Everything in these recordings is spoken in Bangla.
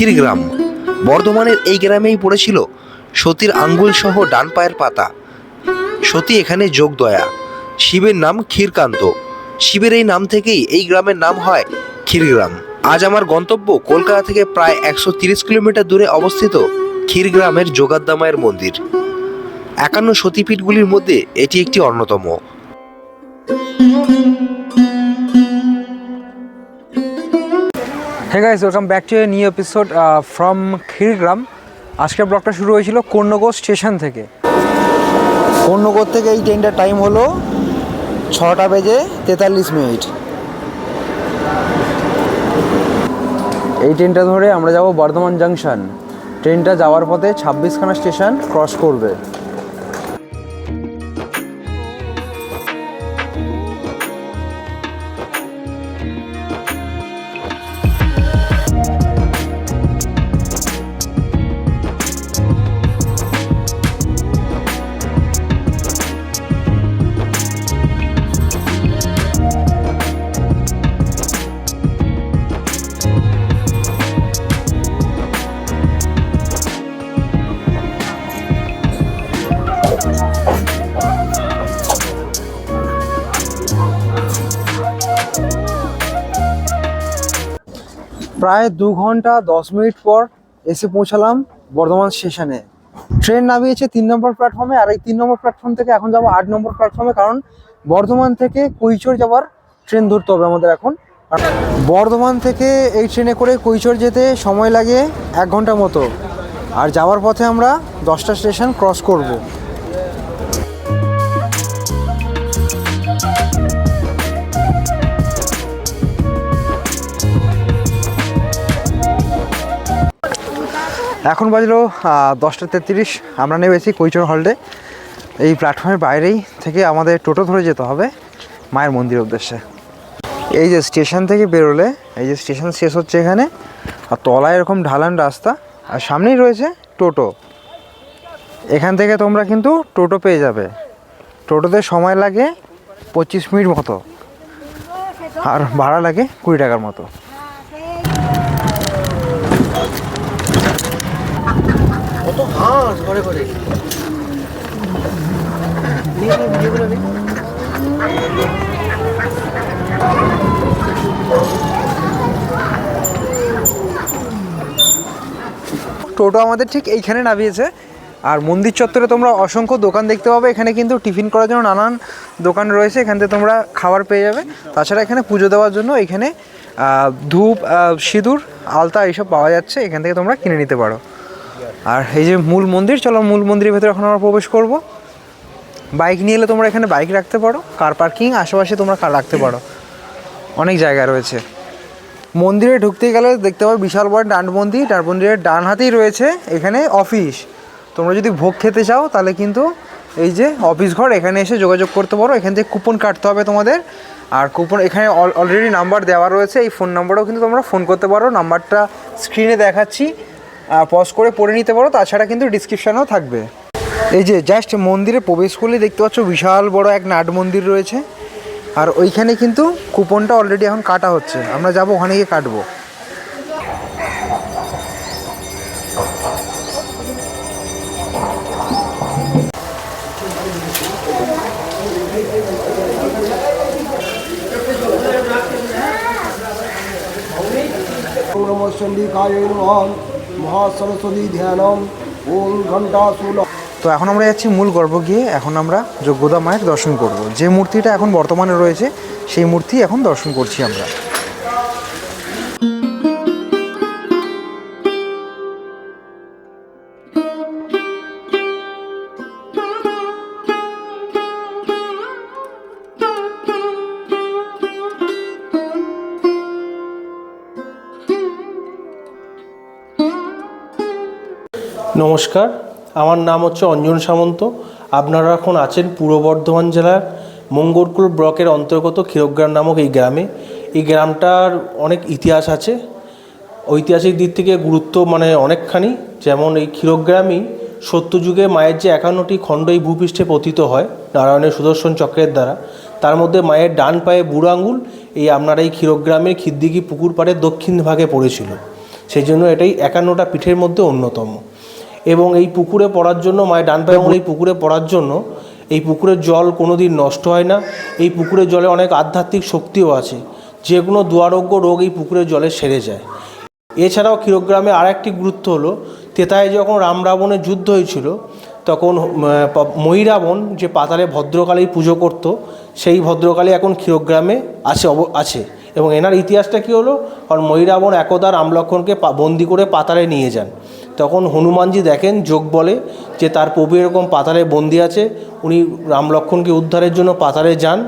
ক্ষীরগ্রাম বর্ধমানের এই গ্রামেই পড়েছিল সতীর আঙ্গুল সহ ডান পায়ের পাতা। সতী এখানে যোগদয়া শিবের নাম ক্ষীরকান্ত। শিবের এই নাম থেকেই এই গ্রামের নাম হয় ক্ষীরগ্রাম। আজ আমার গন্তব্য কলকাতা থেকে প্রায় একশো কিলোমিটার দূরে অবস্থিত ক্ষীরগ্রামের যোগাদ্দামায়ের মন্দির। একান্ন সতীপীঠগুলির মধ্যে এটি একটি অন্যতম। Hey guys welcome back to a new episode from Khirgram আজকের ব্লগটা শুরু হয়েছিল কর্ণগোর স্টেশন থেকে। কর্ণগর থেকে এই ট্রেনটার টাইম হলো ছটা বেজে তেতাল্লিশ মিনিট। এই ট্রেনটা ধরে আমরা যাব বর্ধমান জাংশন ট্রেনটা যাওয়ার পথে ছাব্বিশখানা স্টেশন ক্রস করবে। প্রায় দু ঘণ্টা দশ মিনিট পর এসে পৌঁছালাম বর্ধমান স্টেশনে। ট্রেন নামিয়েছে তিন নম্বর প্ল্যাটফর্মে আর এই তিন নম্বর প্ল্যাটফর্ম থেকে এখন যাব আট নম্বর প্ল্যাটফর্মে কারণ বর্ধমান থেকে কৈচর যাওয়ার ট্রেন ধরতে হবে আমাদের এখন। বর্ধমান থেকে এই ট্রেনে করে কৈচর যেতে সময় লাগে এক ঘণ্টা মতো। আর যাওয়ার পথে আমরা দশটা স্টেশন ক্রস করব। এখন বাজলো দশটা তেত্রিশ। আমরা নেমেছি কৈচর হলডে এই প্ল্যাটফর্মের বাইরেই থেকে আমাদের টোটো ধরে যেতে হবে মায়ের মন্দিরের উদ্দেশ্যে। এই যে স্টেশন থেকে বেরোলে, এই যে স্টেশন শেষ হচ্ছে এখানে, আর তলায় এরকম ঢালান রাস্তা, আর সামনেই রয়েছে টোটো। এখান থেকে তোমরা কিন্তু টোটো পেয়ে যাবে। টোটোতে সময় লাগে পঁচিশ মিনিট মতো, আর ভাড়া লাগে কুড়ি টাকার মতো। টোটো আমাদের ঠিক এইখানে নামিয়েছে। আর মন্দির চত্বরে তোমরা অসংখ্য দোকান দেখতে পাবে। এখানে কিন্তু টিফিন করার জন্য নানান দোকান রয়েছে। এখান থেকে তোমরা খাবার পেয়ে যাবে। তাছাড়া এখানে পুজো দেওয়ার জন্য এখানে ধূপ সিঁদুর, আলতা এইসব পাওয়া যাচ্ছে। এখান থেকে তোমরা কিনে নিতে পারো। আর এই যে মূল মন্দির, চলো মূল মন্দিরের ভেতরে এখন আমরা প্রবেশ করব। বাইক নিয়ে এলে তোমরা এখানে বাইক রাখতে পারো কার পার্কিং আশেপাশে তোমরা কার রাখতে পারো। অনেক জায়গা রয়েছে। মন্দিরে ঢুকতে গেলে দেখতে পাবে বিশাল বড় ডান মন্দির, ডান মন্দিরের ডান হাতেই রয়েছে এখানে অফিস তোমরা যদি ভোগ খেতে চাও, তাহলে কিন্তু এই যে অফিস ঘর, এখানে এসে যোগাযোগ করতে পারো। এখান থেকে কুপন কাটতে হবে তোমাদের। আর কুপন এখানে অলরেডি নাম্বার দেওয়া রয়েছে। এই ফোন নাম্বারেও কিন্তু তোমরা ফোন করতে পারো। নাম্বারটা স্ক্রিনে দেখাচ্ছি। পজ করে পড়ে নিতে পারো, তাছাড়া কিন্তু ডিসক্রিপশানেও থাকবে। এই যে জাস্ট মন্দিরে প্রবেশ করলে দেখতে পাচ্ছ, বিশাল বড় এক নাট মন্দির রয়েছে। আর ওইখানে কিন্তু কুপনটা অলরেডি এখন কাটা হচ্ছে। আমরা যাব, ওখানে গিয়ে কাটবো। নমঃচণ্ডিকায় নমঃ মহাসরস্বতী ধ্যানম। ওম ঘণ্টাশূল তো এখন আমরা যাচ্ছি মূল গর্ব গিয়ে। এখন আমরা যোগ্যতা মায়ের দর্শন করব। যে মূর্তিটা এখন বর্তমানে রয়েছে, সেই মূর্তি এখন দর্শন করছি আমরা। নমস্কার, আমার নাম হচ্ছে অঞ্জন সামন্ত। আপনারা এখন আছেন পূর্ব বর্ধমান জেলার মঙ্গলকুল ব্লকের অন্তর্গত ক্ষীরগ্রাম নামক এই গ্রামে। এই গ্রামটার অনেক ইতিহাস আছে। ঐতিহাসিক দিক থেকে গুরুত্ব মানে অনেকখানি। যেমন এই ক্ষীরগ্রামই সত্যযুগে মায়ের যে একান্নটি খণ্ড এই ভূপৃষ্ঠে পতিত হয়, নারায়ণের সুদর্শন চক্রের দ্বারা। তার মধ্যে মায়ের ডান পায়ে বুড়ো আঙুল এই আপনার এই ক্ষীরগ্রামের খিদ্দিকি পুকুর পাড়ের দক্ষিণ ভাগে পড়েছিল। সেই জন্য এটাই একান্নটা পিঠের মধ্যে অন্যতম। এবং এই পুকুরে পড়ার জন্য মায়ের ডান পায়ে এই পুকুরে পড়ার জন্য এই পুকুরের জল কোনো দিন নষ্ট হয় না। এই পুকুরের জলে অনেক আধ্যাত্মিক শক্তিও আছে। যে কোনো দুয়ারোগ্য রোগ এই পুকুরের জলে সেরে যায়। এছাড়াও ক্ষীরগ্রামে আর একটি গুরুত্ব হলো, তেতায় যখন রাম রাবণের যুদ্ধ হয়েছিল, তখন মহিরাবণ যে পাতালে ভদ্রকালী পুজো করত, সেই ভদ্রকালী এখন ক্ষীরগ্রামে আছে আছে। এবং এনার ইতিহাসটা কী হলো? কারণ মহিরাবণ একদা রামলক্ষণকে বন্দি করে পাতালে নিয়ে যান। তখন হনুমানজি দেখেন, যোগ বলে যে তার প্রভু এরকম পাতালে বন্দি আছে, উনি রাম লক্ষ্মণকে উদ্ধারের জন্য পাতালে যান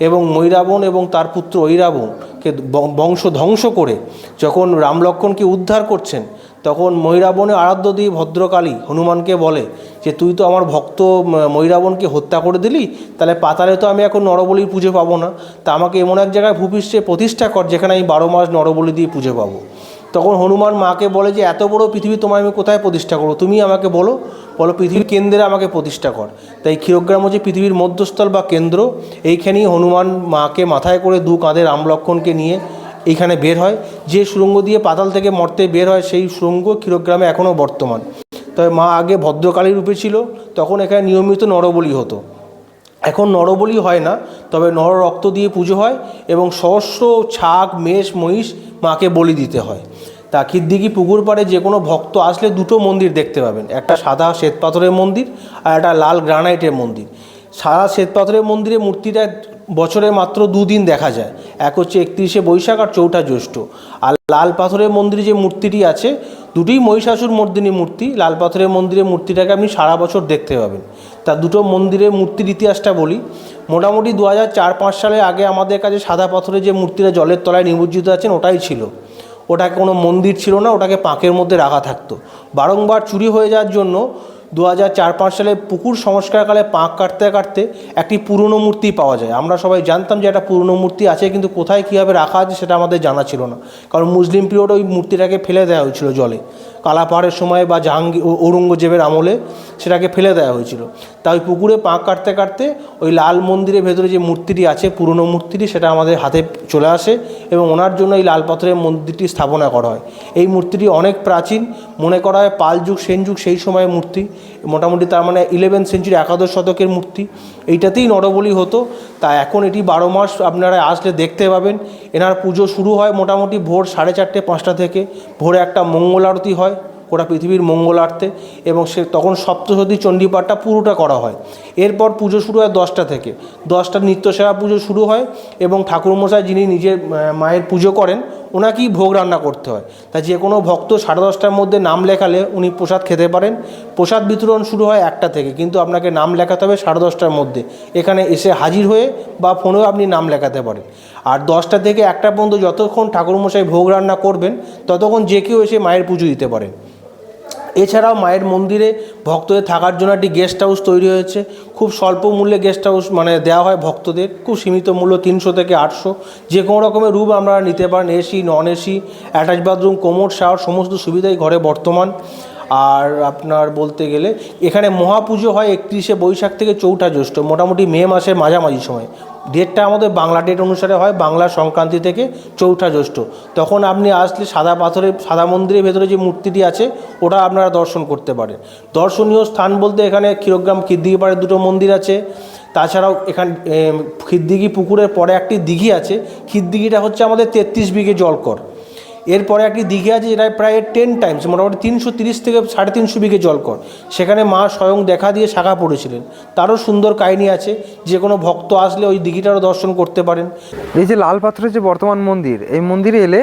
এবং মৈরাবণ এবং তার পুত্র ঐরাবণকে বংশ ধ্বংস করে যখন রাম লক্ষ্মণকে উদ্ধার করছেন, তখন মৈরাবণে আরাধ্য দিয়ে ভদ্রকালী হনুমানকে বলে যে, তুই তো আমার ভক্ত ম- মৈরাবণকে হত্যা করে দিলি, তাহলে পাতালে তো আমি এখন নরবলির পুজো পাবো না। তা আমাকে এমন এক জায়গায় ভূপৃষ্ঠে প্রতিষ্ঠা কর, যেখানে আমি বারো মাস নরবলি দিয়ে পুজো পাবো। তখন হনুমান মাকে বলে যে, এত বড় পৃথিবী তোমায় আমি কোথায় প্রতিষ্ঠা করব? তুমি আমাকে বলো। বলো, পৃথিবীর কেন্দ্রে আমাকে প্রতিষ্ঠা কর। তাই ক্ষীরগ্রাম হচ্ছে পৃথিবীর মধ্যস্থল বা কেন্দ্র। এইখানেই হনুমান মাকে মাথায় করে দু কাঁধে রাম লক্ষ্মণকে নিয়ে এইখানে বের হয়। যে সুরঙ্গ দিয়ে পাতাল থেকে মর্তে বের হয়, সেই সুরঙ্গ ক্ষীরগ্রামে এখনও বর্তমান। তবে মা আগে ভদ্রকালী রূপে ছিল, তখন এখানে নিয়মিত নরবলি হতো। এখন নরবলি হয় না, তবে নর রক্ত দিয়ে পুজো হয় এবং সহস্র ছাগ, মেষ, মহিষ মাকে বলি দিতে হয়। তা খিদ্দিকি পুকুর পাড়ে যে কোনো ভক্ত আসলে দুটো মন্দির দেখতে পাবেন, একটা সাদা শ্বেতপাথরের মন্দির আর একটা লাল গ্রানাইটের মন্দির। সাদা শ্বেতপাথরের মন্দিরে মূর্তিটা বছরে মাত্র দুদিন দেখা যায়, এক হচ্ছে একত্রিশে বৈশাখ আর চৌঠা জ্যৈষ্ঠ। আর লাল পাথরের মন্দিরে যে মূর্তিটি আছে দুটোই মহিষাসুর মর্দিনী মূর্তি, লাল পাথরের মন্দিরের মূর্তিটাকে আপনি সারা বছর দেখতে পাবেন। তা দুটো মন্দিরের মূর্তির ইতিহাসটা বলি। মোটামুটি দু হাজার চার পাঁচ সালে আগে আমাদের কাছে সাদা পাথরের যে মূর্তিটা জলের তলায় নিমজ্জিত আছেন ওটাই ছিল। ওটাকে কোনো মন্দির ছিল না, ওটাকে পাঁকের মধ্যে রাখা থাকতো। বারংবার চুরি হয়ে যাওয়ার জন্য দু হাজার চার পাঁচ সালে পুকুর সংস্কারকালে পাঁক কাটতে কাটতে একটি পুরনো মূর্তি পাওয়া যায়। আমরা সবাই জানতাম যে একটা পুরনো মূর্তি আছে, কিন্তু কোথায় কীভাবে রাখা আছে সেটা আমাদের জানা ছিল না। কারণ মুসলিম পিরিয়ড ওই মূর্তিটাকে ফেলে দেওয়া হয়েছিল জলে। কালাপাহাড়ের সময় বা জাহাঙ্গীর ঔরঙ্গজেবের আমলে সেটাকে ফেলে দেওয়া হয়েছিল। তাই পুকুরে পাঁক কাটতে কাটতে ওই লাল মন্দিরের ভেতরে যে মূর্তিটি আছে, পুরনো মূর্তিটি, সেটা আমাদের হাতে চলে আসে এবং ওনার জন্য এই লাল পাথরের মন্দিরটি স্থাপনা করা হয়। এই মূর্তিটি অনেক প্রাচীন, মনে করা হয় পাল যুগ, সেন যুগ, সেই সময়ের মূর্তি। মোটামুটি তার মানে ইলেভেন সেঞ্চুরি একাদশ শতকের মূর্তি। এইটাতেই নরবলি হতো। তা এখন এটি বারো মাস আপনারা আসলে দেখতে পাবেন। এনার পুজো শুরু হয় মোটামুটি ভোর সাড়ে চারটে, পাঁচটা থেকে। ভোরে একটা মঙ্গল আরতি হয়। ওটা পৃথিবীর মঙ্গলার্থে এবং সে তখন সপ্তশতী চণ্ডীপাঠটা পুরোটা করা হয়। এরপর পুজো শুরু হয় দশটা থেকে। দশটা নিত্যসেবা পুজো শুরু হয় এবং ঠাকুরমশাই যিনি নিজের মায়ের পুজো করেন, ওনাকেই ভোগ রান্না করতে হয়। তাই যে কোনো ভক্ত সাড়ে দশটার মধ্যে নাম লেখালে উনি প্রসাদ খেতে পারেন। প্রসাদ বিতরণ শুরু হয় একটা থেকে, কিন্তু আপনাকে নাম লেখাতে হবে সাড়ে দশটার মধ্যে। এখানে এসে হাজির হয়ে বা ফোনেও আপনি নাম লেখাতে পারেন। আর দশটা থেকে একটা পর্যন্ত যতক্ষণ ঠাকুরমশাই ভোগ রান্না করবেন, ততক্ষণ যে কেউ এসে মায়ের পুজো দিতে পারেন। এছাড়াও মায়ের মন্দিরে ভক্তদের থাকার জন্য একটি গেস্ট হাউস তৈরি হয়েছে। খুব স্বল্প মূল্যে গেস্ট হাউস মানে দেওয়া হয় ভক্তদের। খুব সীমিত মূল্য, তিনশো থেকে আটশো। যে কোনো রকমের রুম আপনারা নিতে পারেন AC non AC attach bathroom commode shower সমস্ত সুবিধাই ঘরে বর্তমান। আর আপনার বলতে গেলে, এখানে মহাপুজো হয় একত্রিশে বৈশাখ থেকে চৌঠা জ্যৈষ্ঠ, মোটামুটি মে মাসের মাঝামাঝি সময়। ডেটটা আমাদের বাংলা ডেট অনুসারে হয় বাংলা সংক্রান্তি থেকে চৌঠা জ্যৈষ্ঠ। তখন আপনি আসলে সাদা পাথরে, সাদা মন্দিরের ভেতরে যে মূর্তিটি আছে, ওটা আপনারা দর্শন করতে পারেন। দর্শনীয় স্থান বলতে এখানে ক্ষীরগ্রাম পাড়ে দুটো মন্দির আছে। তাছাড়াও এখান খিদ্দিগি পুকুরের পরে একটি দিঘি আছে। খিদ্দিগিটা হচ্ছে আমাদের তেত্রিশ বিঘে জলকর। এরপরে একটি দিঘি আছে, যেটা প্রায় টেন টাইমস মোটামুটি তিনশো তিরিশ থেকে সাড়ে তিনশো বিঘে জলকর। সেখানে মা স্বয়ং দেখা দিয়ে শাখা পড়েছিলেন। তারও সুন্দর কাহিনী আছে, যে কোনো ভক্ত আসলে ওই দিঘিটারও দর্শন করতে পারেন। এই যে লাল পাথরের যে বর্তমান মন্দির, এই মন্দিরে এলে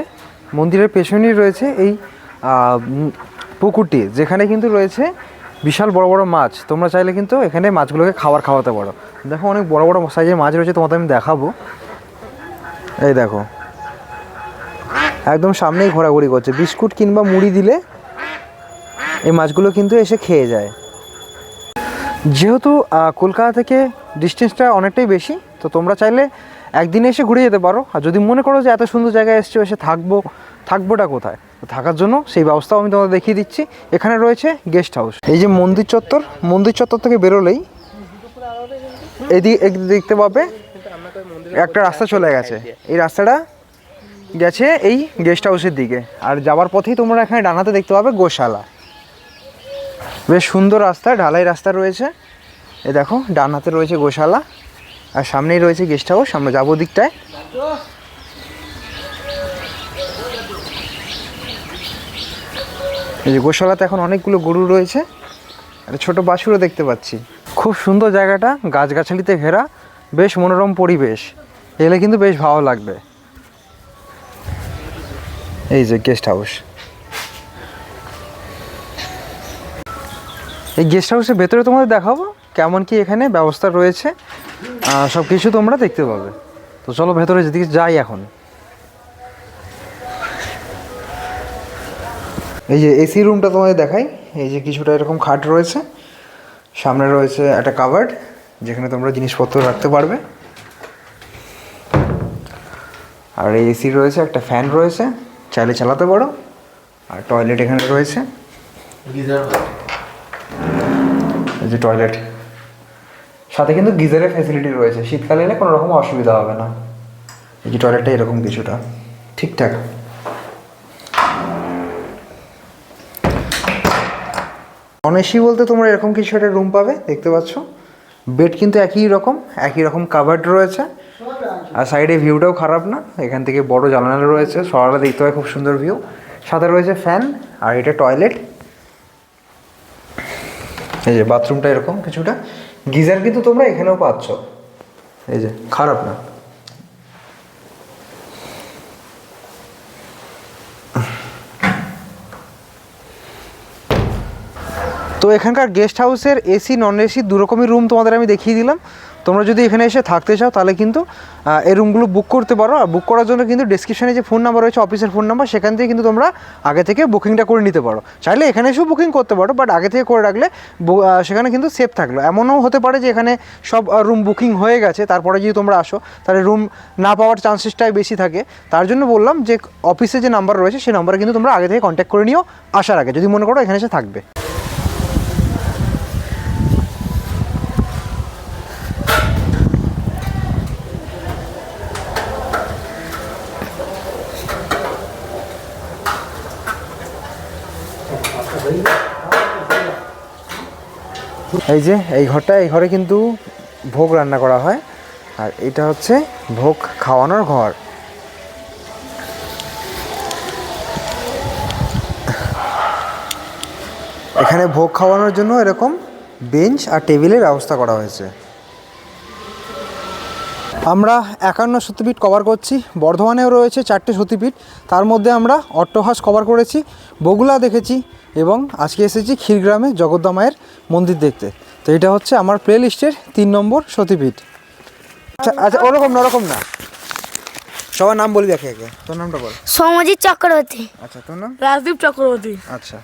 মন্দিরের পেছনেই রয়েছে এই পুকুরটি, যেখানে কিন্তু রয়েছে বিশাল বড় বড় মাছ। তোমরা চাইলে কিন্তু এখানে মাছগুলোকে খাবার খাওয়াতে পারো। দেখো অনেক বড় বড় সাইজের মাছ রয়েছে, তোমাদের আমি দেখাবো। এই দেখো। একদম সামনেই ঘোরাঘুরি করছে। বিস্কুট কিংবা মুড়ি দিলে এই মাছগুলো কিন্তু এসে খেয়ে যায়। যেহেতু কলকাতা থেকে ডিস্টেন্সটা অনেকটাই বেশি, তো তোমরা চাইলে একদিনে এসে ঘুরে যেতে পারো। আর যদি মনে করো যে এত সুন্দর জায়গায় এসছো, এসে থাকব, থাকবোটা কোথায়? থাকার জন্য সেই ব্যবস্থাও আমি তোমাদের দেখিয়ে দিচ্ছি। এখানে রয়েছে গেস্ট হাউস এই যে মন্দির চত্বর মন্দির চত্বর থেকে বেরোলেই এদিকে দেখতে পাবে, একটা রাস্তা চলে গেছে। এই রাস্তাটা গেছে এই গেস্ট হাউসের দিকে। আর যাওয়ার পথেই তোমরা এখানে ডানাতে দেখতে পাবে গোশালা। বেশ সুন্দর রাস্তা, ঢালাই রাস্তা রয়েছে। এ দেখো ডানাতে রয়েছে গোশালা, আর সামনেই রয়েছে গেস্ট হাউস আমরা যাব দিকটায় এই যে গোশালাতে এখন অনেকগুলো গরু রয়েছে, আর ছোট বাছুরও দেখতে পাচ্ছি। খুব সুন্দর জায়গাটা, গাছগাছালিতে ঘেরা, বেশ মনোরম পরিবেশ। এলে কিন্তু বেশ ভালো লাগবে। এই যে গেস্ট হাউস এই গেস্ট হাউসের ভেতরে তোমাদের দেখাবো কেমন কি এখানে ব্যবস্থা রয়েছে সব কিছু তোমরা দেখতে পাবে। তো চলো ভেতরে যেদিকে যাই এখন। এই যে এসি রুমটা তোমাদের দেখাই, এই যে কিছুটা এরকম খাট রয়েছে। সামনে রয়েছে একটা কাভার্ড যেখানে তোমরা জিনিসপত্র রাখতে পারবে। আর এই এসি রয়েছে, একটা ফ্যান রয়েছে। চাইলে চালাতে পারো। আর টয়লেট এখানে রয়েছে। এই যে টয়লেট সাথে কিন্তু গিজারের ফ্যাসিলিটি রয়েছে। শীতকালে এলে কোনো রকম অসুবিধা হবে না। এই যে টয়লেটটা এরকম কিছুটা। ঠিকঠাক নন এসি বলতে তোমরা এরকম কিছু একটা রুম পাবে দেখতে পাচ্ছ। বেড কিন্তু একই রকম একই রকম কাভার্ড রয়েছে। আর সাইডে ভিউটাও খারাপ না, এখান থেকে বড় জানালা রয়েছে সকালে দেখতে হয় খুব সুন্দর ভিউ। সাথে রয়েছে ফ্যান আর এটা টয়লেট। এই যে বাথরুমটা এরকম কিছুটা। গিজার কিন্তু তোমরা এখানেও পাচ্ছ। এই যে, খারাপ না। তো এখানকার গেস্ট হাউসের এসি নন এসি দু রকমই রুম তোমাদের আমি দেখিয়ে দিলাম। তোমরা যদি এখানে এসে থাকতে চাও, তাহলে কিন্তু এই রুমগুলো বুক করতে পারো। আর বুক করার জন্য কিন্তু ডিসক্রিপশানে যে ফোন নাম্বার রয়েছে অফিসের ফোন নাম্বার সেখান থেকে কিন্তু তোমরা আগে থেকে বুকিংটা করে নিতে পারো। চাইলে এখানে এসেও বুকিং করতে পারো বাট আগে থেকে করে রাখলে সেখানে কিন্তু সেফ থাকল। এমনও হতে পারে যে এখানে সব রুম বুকিং হয়ে গেছে, তারপরে যদি তোমরা আসো, তাহলে রুম না পাওয়ার চান্সেসটাই বেশি থাকে। তার জন্য বললাম যে অফিসে যে নাম্বার রয়েছে, সেই নাম্বারে কিন্তু তোমরা আগে থেকে কন্ট্যাক্ট করে নিও, আসার আগে, যদি মনে করো এখানে এসে থাকবে। এই যে, এই ঘরটা, এই ঘরে কিন্তু ভোগ রান্না করা হয়। আর এটা হচ্ছে ভোগ খাওয়ানোর ঘর। এখানে ভোগ খাওয়ানোর জন্য এরকম বেঞ্চ আর টেবিলের ব্যবস্থা করা হয়েছে। আমরা একান্ন সত্যপীঠ কভার করছি। বর্ধমানেও রয়েছে চারটে সতীপীঠ তার মধ্যে আমরা অট্টহাস কভার করেছি বগুলা দেখেছি এবং আজকে এসেছি ক্ষীরগ্রামে জগদ্দা মায়ের মন্দির দেখতে। তো এটা হচ্ছে আমার প্লে লিস্টের তিন নম্বর সতীপীঠ আচ্ছা আচ্ছা ওরকম না ওরকম না। সবার নাম বলি দেখে একে তোর নামটা বল। সৌমজিৎ চক্রবর্তী। আচ্ছা তোর নাম? রাজদীপ চক্রবর্তী। আচ্ছা।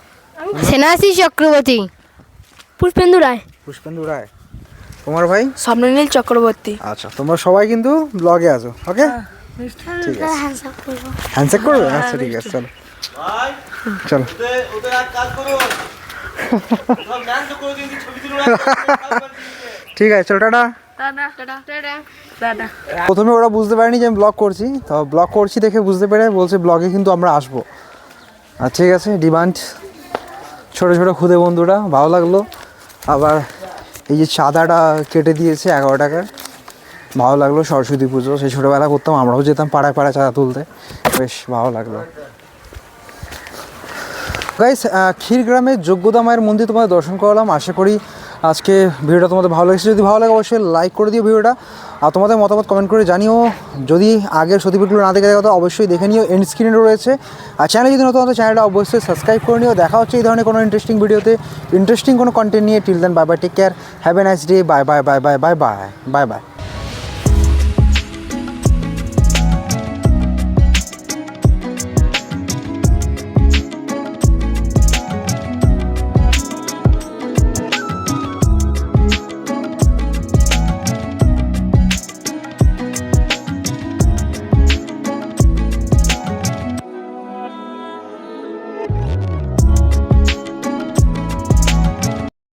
সেনাশী চক্রবর্তী। পুষ্পেন্দু রায়। পুষ্পেন্দু রায়। তোমার ভাই? স্বপ্ননীল চক্রবর্তী। আচ্ছা তোমরা সবাই কিন্তু ব্লগে আছো ওকে ঠিক আছে। হ্যান্ডশেক করবে। আচ্ছা ঠিক আছে চলো। চলো। ঠিক আছে চলো টাটা। প্রথমে ওরা বুঝতে পারেনি যে আমি ব্লগ করছি তো ব্লগ করছি দেখে বুঝতে পেরে বলছে ব্লগে কিন্তু আমরা আসব। আর ঠিক আছে ডিমান্ড ছোটো ছোটো খুদে বন্ধুরা ভালো লাগল। আবার এই যে চাঁদাটা কেটে দিয়েছে এগারো টাকার। ভালো লাগল সরস্বতী পুজো। সেই ছোটোবেলা করতাম, আমরাও যেতাম পাড়ায় পাড়ায় চাঁদা তুলতে। বেশ ভালো লাগল। গাইস ক্ষীরগ্রামের যোগ্যতা মায়ের মন্দির তোমাদের দর্শন করলাম। আশা করি আজকে ভিডিওটা তোমাদের ভালো লেগেছে। যদি ভালো লাগে, অবশ্যই লাইক করে দিও ভিডিওটা। আর তোমাদের মতামত কমেন্ট করে জানিও। যদি আগের সতীপীঠগুলো না দেখে তো অবশ্যই দেখে নিও। এন্ড স্ক্রিনে রয়েছে। আর চ্যানেল যদি নতুন চ্যানেলটা অবশ্যই সাবস্ক্রাইব করে নিও। দেখা হচ্ছে এই ধরনের কোনো ইন্টারেস্টিং ভিডিওতে ইন্টারেস্টিং কোনো কন্টেন্ট নিয়ে। Till then bye bye take care have a nice day bye bye bye bye bye bye bye bye